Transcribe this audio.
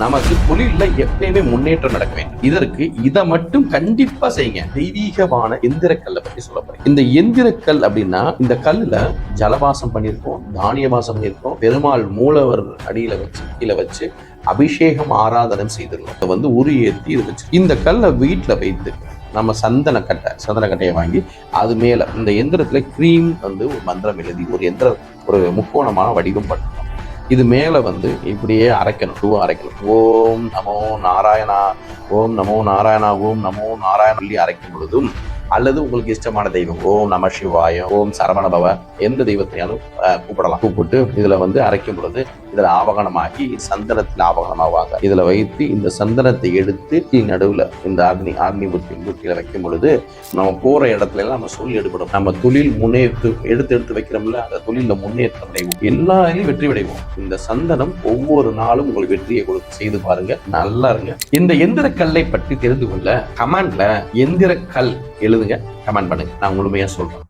நமக்கு தொழில்ல எப்பயுமே முன்னேற்றம் நடக்க வேண்டும். இதற்கு இதை மட்டும் கண்டிப்பா செய்யுங்க. தெய்வீகமான எந்திரக்கல்லை பத்தி சொல்ல போறேன். இந்த எந்திரக்கல் அப்படின்னா இந்த கல்லுல ஜலவாசம் பண்ணியிருக்கோம் தானிய வாசம் பண்ணியிருக்கோம் பெருமாள் மூலவர் அடியில வச்சு கீழே வச்சு அபிஷேகம் ஆராதனம் செய்திருக்கோம் அதை வந்து உரு ஏற்றி இது வச்சு. இந்த கல்லை வீட்டுல வைத்து நம்ம சந்தன கட்டை சந்தன கட்டையை வாங்கி அது மேல இந்த எந்திரத்துல க்ரீம் வந்து ஒரு மந்திரம் எழுதி ஒரு எந்திர ஒரு முக்கோணமான வடிவம் பண்ணணும் இது மேல வந்து இப்படியே அரைக்கணும். டூ அரைக்கணும். ஓம் நமோ நாராயணா ஓம் நமோ நாராயணா ஓம் நமோ நாராயண அரைக்கும் பொழுதும் அல்லது உங்களுக்கு இஷ்டமான தெய்வம். ஓம் நம சிவாயம் ஓம் சரவண பவ எந்த தெய்வத்தையாலும் கூப்பிடலாம். கூப்பிட்டு இதுல வந்து அரைக்கும் பொழுது இதுல ஆவகனமாகி சந்தனத்தில் ஆவகனமாவாங்க இதுல வைத்து இந்த சந்தனத்தை எடுத்து தீ நடுவுல இந்த அக்னி அக்னி புத்தி மூர்த்தியில வைக்கும் பொழுது நம்ம போற இடத்துல எல்லாம் நம்ம சொல்லி எடுபடும். நம்ம தொழில் முன்னேற்று எடுத்து எடுத்து வைக்கிறோம்ல அந்த தொழில முன்னேற்றம் அடைவோம். எல்லா வெற்றி அடைவோம். இந்த சந்தனம் ஒவ்வொரு நாளும் உங்களுக்கு வெற்றியை கொடுத்து செய்து பாருங்க. நல்லா இருங்க. இந்த எந்திர கல்லை பற்றி தெரிந்து கொள்ள கமெண்ட்ல எந்திர கல் எழுதுங்க கமெண்ட் பண்ணுங்க. நான் முழுமையாக சொல்கிறேன்